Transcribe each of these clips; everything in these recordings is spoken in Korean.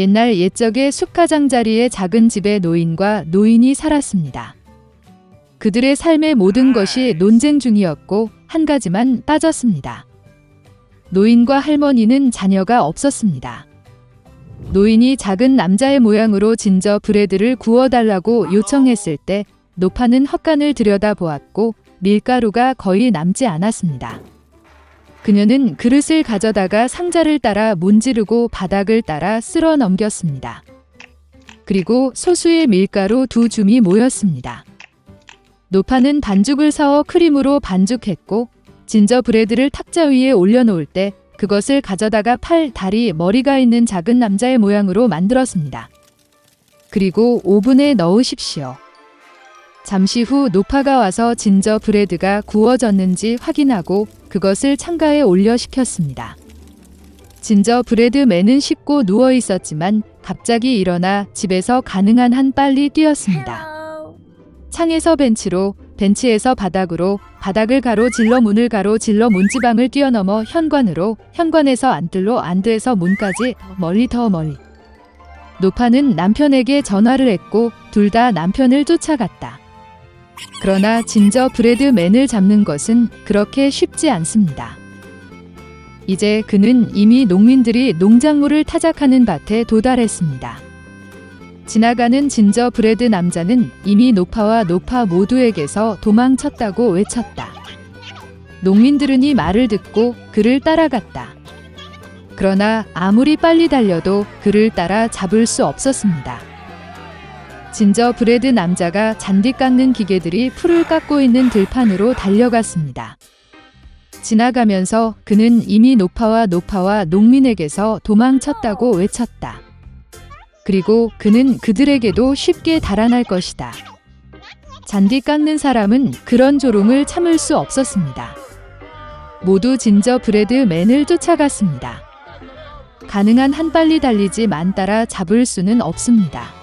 옛날 옛적에 숲가장 자리의 작은 집에 노인과 노인이 살았습니다. 그들의 삶의 모든 것이 논쟁 중이었고 한 가지만 빠졌습니다. 노인과 할머니는 자녀가 없었습니다. 노인이 작은 남자의 모양으로 진저 브레드를 구워달라고 요청했을 때 노파는 헛간을 들여다보았고 밀가루가 거의 남지 않았습니다. 그녀는 그릇을 가져다가 상자를 따라 문지르고 바닥을 따라 쓸어 넘겼습니다. 그리고 소수의 밀가루 두 줌이 모였습니다. 노파는 반죽을 사어 크림으로 반죽했고 진저 브레드를 탁자 위에 올려놓을 때 그것을 가져다가 팔, 다리, 머리가 있는 작은 남자의 모양으로 만들었습니다. 그리고 오븐에 넣으십시오. 잠시 후 노파가 와서 진저 브레드가 구워졌는지 확인하고 그것을 창가에 올려 식혔습니다. 진저 브레드맨은 씻고 누워 있었지만 갑자기 일어나 집에서 가능한 한 빨리 뛰었습니다. 창에서 벤치로, 벤치에서 바닥으로, 바닥을 가로 질러 문을 가로 질러 문지방을 뛰어넘어 현관으로, 현관에서 안뜰로 안뜰에서 문까지 더 멀리 더 멀리. 노파는 남편에게 전화를 했고 둘 다 남편을 쫓아갔다. 그러나 진저 브레드맨을 잡는 것은 그렇게 쉽지 않습니다. 이제 그는 이미 농민들이 농작물을 타작하는 밭에 도달했습니다. 지나가는 진저 브레드 남자는 이미 노파와 노파 모두에게서 도망쳤다고 외쳤다. 농민들은 이 말을 듣고 그를 따라갔다. 그러나 아무리 빨리 달려도 그를 따라 잡을 수 없었습니다. 진저 브레드 남자가 잔디 깎는 기계들이 풀을 깎고 있는 들판으로 달려갔습니다. 지나가면서 그는 이미 노파와 노파와 농민에게서 도망쳤다고 외쳤다. 그리고 그는 그들에게도 쉽게 달아날 것이다. 잔디 깎는 사람은 그런 조롱을 참을 수 없었습니다. 모두 진저 브레드 맨을 쫓아갔습니다. 가능한 한 빨리 달리지 만 따라 잡을 수는 없습니다.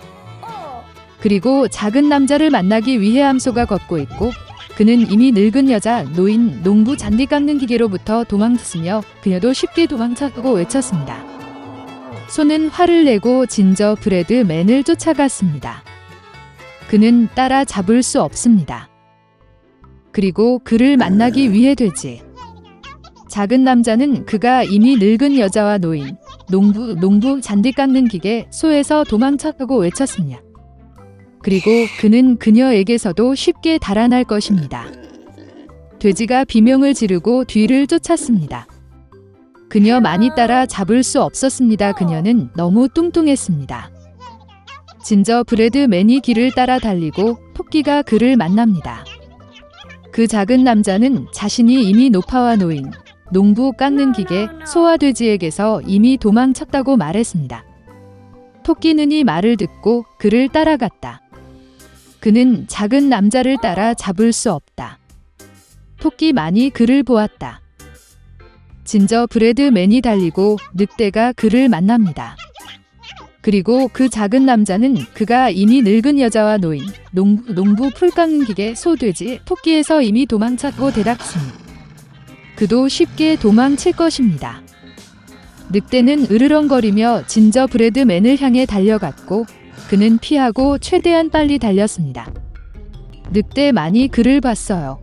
그리고 작은 남자를 만나기 위해 함소가 걷고 있고 그는 이미 늙은 여자, 노인, 농부 잔디 깎는 기계로부터 도망쳤으며 그녀도 쉽게 도망쳤고 외쳤습니다. 소는 화를 내고 진저 브레드 맨을 쫓아갔습니다. 그는 따라 잡을 수 없습니다. 그리고 그를 만나기 위해 되지. 작은 남자는 그가 이미 늙은 여자와 노인, 농부, 농부 잔디 깎는 기계, 소에서 도망쳤다고 외쳤습니다. 그리고 그는 그녀에게서도 쉽게 달아날 것입니다. 돼지가 비명을 지르고 뒤를 쫓았습니다. 그녀 많이 따라 잡을 수 없었습니다. 그녀는 너무 뚱뚱했습니다. 진저 브레드 맨이 길을 따라 달리고 토끼가 그를 만납니다. 그 작은 남자는 자신이 이미 노파와 노인, 농부 깎는 기계, 소와 돼지에게서 이미 도망쳤다고 말했습니다. 토끼는 이 말을 듣고 그를 따라갔다. 그는 작은 남자를 따라 잡을 수 없다. 토끼만이 그를 보았다. 진저 브레드맨이 달리고 늑대가 그를 만납니다. 그리고 그 작은 남자는 그가 이미 늙은 여자와 노인, 농부, 농부 풀 깎는 기계, 소, 돼지, 토끼에서 이미 도망쳤고 대답습니다. 그도 쉽게 도망칠 것입니다. 늑대는 으르렁거리며 진저 브레드맨을 향해 달려갔고 그는 피하고 최대한 빨리 달렸습니다. 늑대만이 그를 봤어요.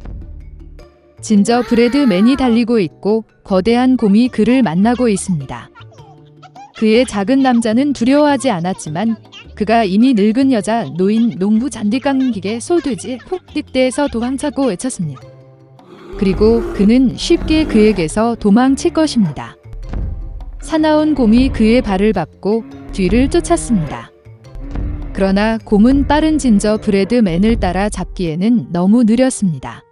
진저 브레드맨이 달리고 있고 거대한 곰이 그를 만나고 있습니다. 그의 작은 남자는 두려워하지 않았지만 그가 이미 늙은 여자, 노인, 농부 잔디 깎는 기계, 소돼지, 폭 늑대에서 도망쳤고 외쳤습니다. 그리고 그는 쉽게 그에게서 도망칠 것입니다. 사나운 곰이 그의 발을 밟고 뒤를 쫓았습니다. 그러나 곰은 빠른 진저 브레드맨을 따라 잡기에는 너무 느렸습니다.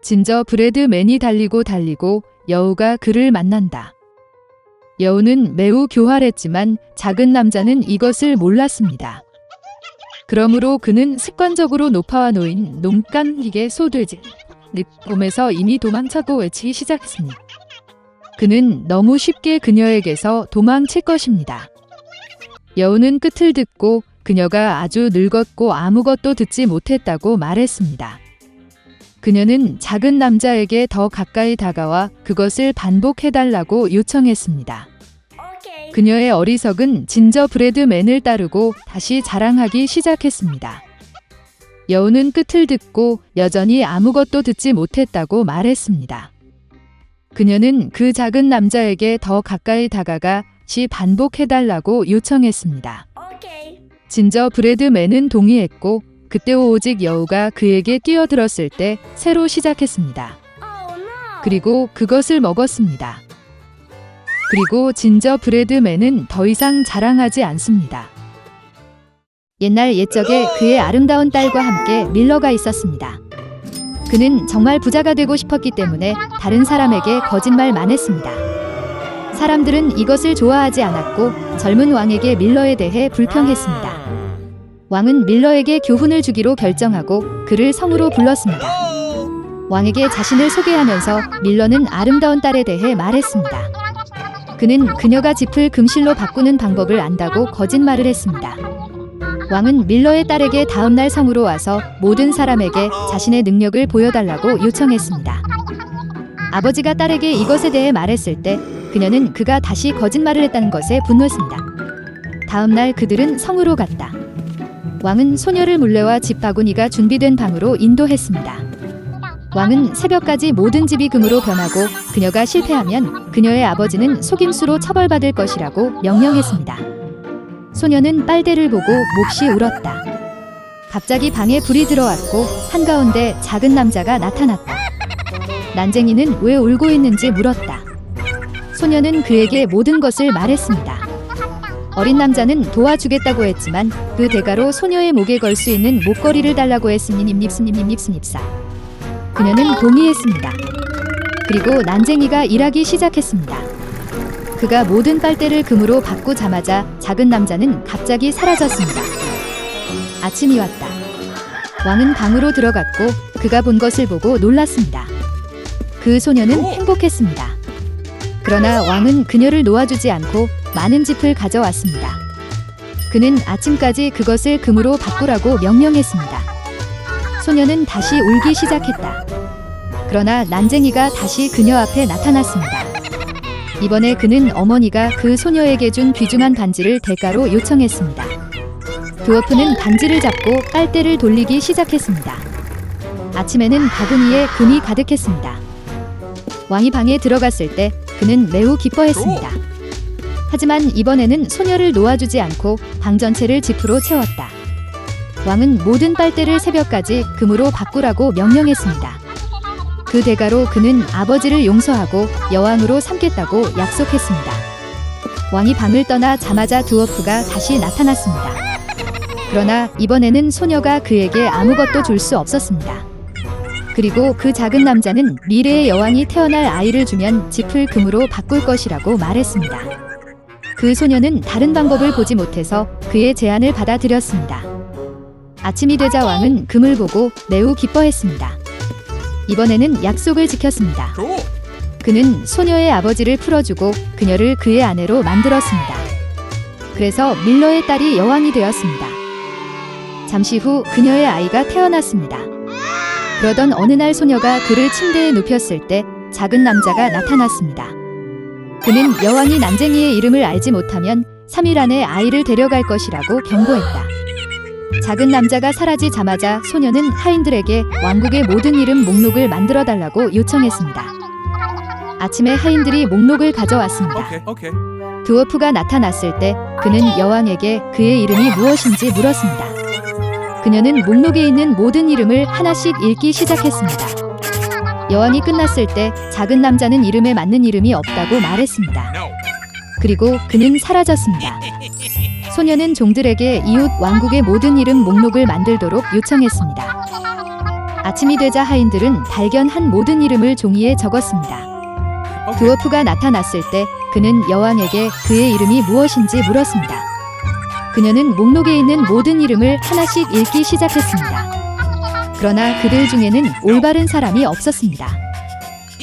진저 브레드맨이 달리고 달리고 여우가 그를 만난다. 여우는 매우 교활했지만 작은 남자는 이것을 몰랐습니다. 그러므로 그는 습관적으로 노파와 노인, 농간 기계, 소돼지, 늑곰에서 이미 도망차고 외치기 시작했습니다. 그는 너무 쉽게 그녀에게서 도망칠 것입니다. 여우는 끝을 듣고 그녀가 아주 늙었고 아무것도 듣지 못했다고 말했습니다. 그녀는 작은 남자에게 더 가까이 다가와 그것을 반복해달라고 요청했습니다. 그녀의 어리석은 진저브레드맨을 따르고 다시 자랑하기 시작했습니다. 여우는 끝을 듣고 여전히 아무것도 듣지 못했다고 말했습니다. 그녀는 그 작은 남자에게 더 가까이 다가가 시 반복해달라고 요청했습니다. Okay. 진저브레드맨은 동의했고 그때 오직 여우가 그에게 끼어들었을 때 새로 시작했습니다. Oh. 그리고 그것을 먹었습니다. 그리고 진저브레드맨은 더 이상 자랑하지 않습니다. 옛날 옛적에 그의 아름다운 딸과 함께 밀러가 있었습니다. 그는 정말 부자가 되고 싶었기 때문에 다른 사람에게 거짓말만 했습니다. 사람들은 이것을 좋아하지 않았고 젊은 왕에게 밀러에 대해 불평했습니다. 왕은 밀러에게 교훈을 주기로 결정하고 그를 성으로 불렀습니다. 왕에게 자신을 소개하면서 밀러는 아름다운 딸에 대해 말했습니다. 그는 그녀가 짚을 금실로 바꾸는 방법을 안다고 거짓말을 했습니다. 왕은 밀러의 딸에게 다음날 성으로 와서 모든 사람에게 자신의 능력을 보여달라고 요청했습니다. 아버지가 딸에게 이것에 대해 말했을 때 그녀는 그가 다시 거짓말을 했다는 것에 분노했습니다. 다음 날 그들은 성으로 갔다. 왕은 소녀를 물레와 집 바구니가 준비된 방으로 인도했습니다. 왕은 새벽까지 모든 집이 금으로 변하고 그녀가 실패하면 그녀의 아버지는 속임수로 처벌받을 것이라고 명령했습니다. 소녀는 빨대를 보고 몹시 울었다. 갑자기 방에 불이 들어왔고 한가운데 작은 남자가 나타났다. 난쟁이는 왜 울고 있는지 물었다. 소녀는 그에게 모든 것을 말했습니다. 어린 남자는 도와주겠다고 했지만 그 대가로 소녀의 목에 걸 수 있는 목걸이를 달라고 했으니 님립스님립립스닙사. 그녀는 동의했습니다. 그리고 난쟁이가 일하기 시작했습니다. 그가 모든 빨대를 금으로 바꾸자마자 작은 남자는 갑자기 사라졌습니다. 아침이 왔다. 왕은 방으로 들어갔고 그가 본 것을 보고 놀랐습니다. 그 소녀는 행복했습니다. 그러나 왕은 그녀를 놓아주지 않고 많은 짚을 가져왔습니다. 그는 아침까지 그것을 금으로 바꾸라고 명령했습니다. 소녀는 다시 울기 시작했다. 그러나 난쟁이가 다시 그녀 앞에 나타났습니다. 이번에 그는 어머니가 그 소녀에게 준 귀중한 반지를 대가로 요청했습니다. 드워프는 반지를 잡고 빨대를 돌리기 시작했습니다. 아침에는 바구니에 금이 가득했습니다. 왕이 방에 들어갔을 때 그는 매우 기뻐했습니다. 하지만 이번에는 소녀를 놓아주지 않고 방 전체를 지프로 채웠다. 왕은 모든 빨대를 새벽까지 금으로 바꾸라고 명령했습니다. 그 대가로 그는 아버지를 용서하고 여왕으로 삼겠다고 약속했습니다. 왕이 방을 떠나 자마자 드워프가 다시 나타났습니다. 그러나 이번에는 소녀가 그에게 아무것도 줄 수 없었습니다. 그리고 그 작은 남자는 미래의 여왕이 태어날 아이를 주면 짚을 금으로 바꿀 것이라고 말했습니다. 그 소녀는 다른 방법을 보지 못해서 그의 제안을 받아들였습니다. 아침이 되자 왕은 금을 보고 매우 기뻐했습니다. 이번에는 약속을 지켰습니다. 그는 소녀의 아버지를 풀어주고 그녀를 그의 아내로 만들었습니다. 그래서 밀러의 딸이 여왕이 되었습니다. 잠시 후 그녀의 아이가 태어났습니다. 그러던 어느 날 소녀가 그를 침대에 눕혔을 때 작은 남자가 나타났습니다. 그는 여왕이 난쟁이의 이름을 알지 못하면 3일 안에 아이를 데려갈 것이라고 경고했다. 작은 남자가 사라지자마자 소녀는 하인들에게 왕국의 모든 이름 목록을 만들어 달라고 요청했습니다. 아침에 하인들이 목록을 가져왔습니다. 드워프가 나타났을 때 그는 여왕에게 그의 이름이 무엇인지 물었습니다. 그녀는 목록에 있는 모든 이름을 하나씩 읽기 시작했습니다. 여왕이 끝났을 때 작은 남자는 이름에 맞는 이름이 없다고 말했습니다. 그리고 그는 사라졌습니다. 소녀는 종들에게 이웃 왕국의 모든 이름 목록을 만들도록 요청했습니다. 아침이 되자 하인들은 발견한 모든 이름을 종이에 적었습니다. 드워프가 나타났을 때 그는 여왕에게 그의 이름이 무엇인지 물었습니다. 그녀는 목록에 있는 모든 이름을 하나씩 읽기 시작했습니다. 그러나 그들 중에는 올바른 사람이 없었습니다.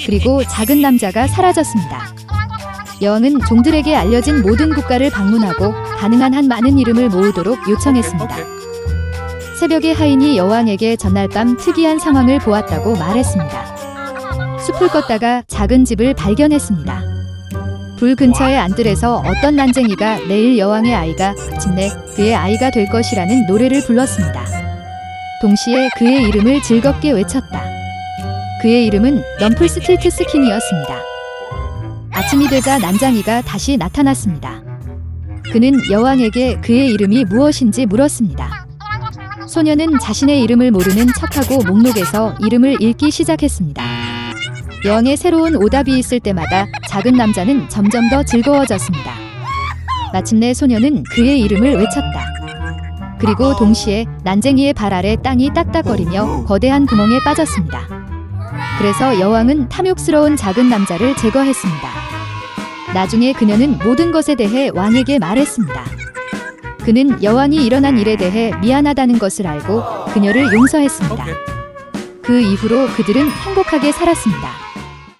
그리고 작은 남자가 사라졌습니다. 여왕은 종들에게 알려진 모든 국가를 방문하고 가능한 한 많은 이름을 모으도록 요청했습니다. 새벽에 하인이 여왕에게 전날 밤 특이한 상황을 보았다고 말했습니다. 숲을 걷다가 작은 집을 발견했습니다. 굴 근처의 안뜰에서 어떤 난쟁이가 내일 여왕의 아이가 마침내 그의 아이가 될 것이라는 노래를 불렀습니다. 동시에 그의 이름을 즐겁게 외쳤다. 그의 이름은 럼플스틸트 스킨이었습니다. 아침이 되자 난장이가 다시 나타났습니다. 그는 여왕에게 그의 이름이 무엇인지 물었습니다. 소녀는 자신의 이름을 모르는 척하고 목록에서 이름을 읽기 시작했습니다. 여왕의 새로운 오답이 있을 때마다 작은 남자는 점점 더 즐거워졌습니다. 마침내 소녀는 그의 이름을 외쳤다. 그리고 동시에 난쟁이의 발 아래 땅이 딱딱거리며 거대한 구멍에 빠졌습니다. 그래서 여왕은 탐욕스러운 작은 남자를 제거했습니다. 나중에 그녀는 모든 것에 대해 왕에게 말했습니다. 그는 여왕이 일어난 일에 대해 미안하다는 것을 알고 그녀를 용서했습니다. 그 이후로 그들은 행복하게 살았습니다.